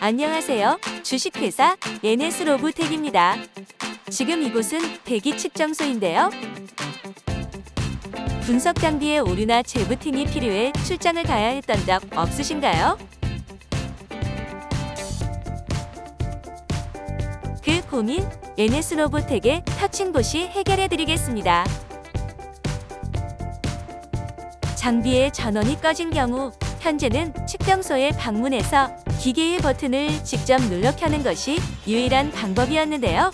안녕하세요. 주식회사 NS 로보텍입니다. 지금 이곳은 대기 측정소인데요. 분석 장비의 오류나 재부팅이 필요해 출장을 가야 했던 적 없으신가요? 그 고민 NS 로보텍의 터칭봇이 해결해 드리겠습니다. 장비의 전원이 꺼진 경우 현재는 측정소에 방문해서 기계의 버튼을 직접 눌러 켜는 것이 유일한 방법이었는데요.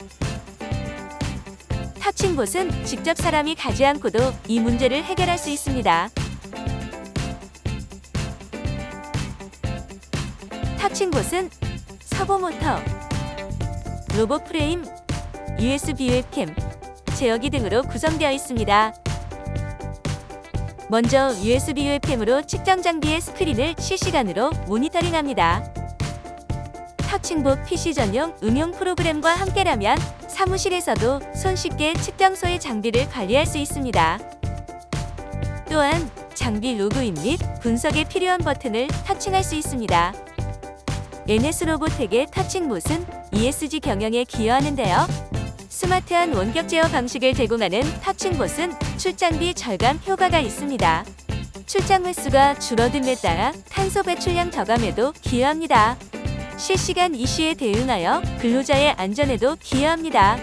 터칭봇은 직접 사람이 가지 않고도 이 문제를 해결할 수 있습니다. 터칭봇은 서버 모터, 로봇 프레임, USB 웹캠, 제어기 등으로 구성되어 있습니다. 먼저 USB 웹캠으로 측정 장비의 스크린을 실시간으로 모니터링합니다. 터칭봇 PC 전용 응용 프로그램과 함께라면 사무실에서도 손쉽게 측정소의 장비를 관리할 수 있습니다. 또한 장비 로그인 및 분석에 필요한 버튼을 터칭할 수 있습니다. NS 로보텍의 터칭봇은 ESG 경영에 기여하는데요. 스마트한 원격 제어 방식을 제공하는 터칭봇은 출장비 절감 효과가 있습니다. 출장 횟수가 줄어듦에 따라 탄소 배출량 저감에도 기여합니다. 실시간 이슈에 대응하여 근로자의 안전에도 기여합니다.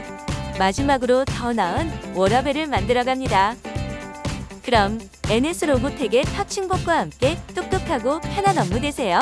마지막으로 더 나은 워라벨을 만들어갑니다. 그럼 NS 로보텍의 터칭봇과 함께 똑똑하고 편한 업무 되세요.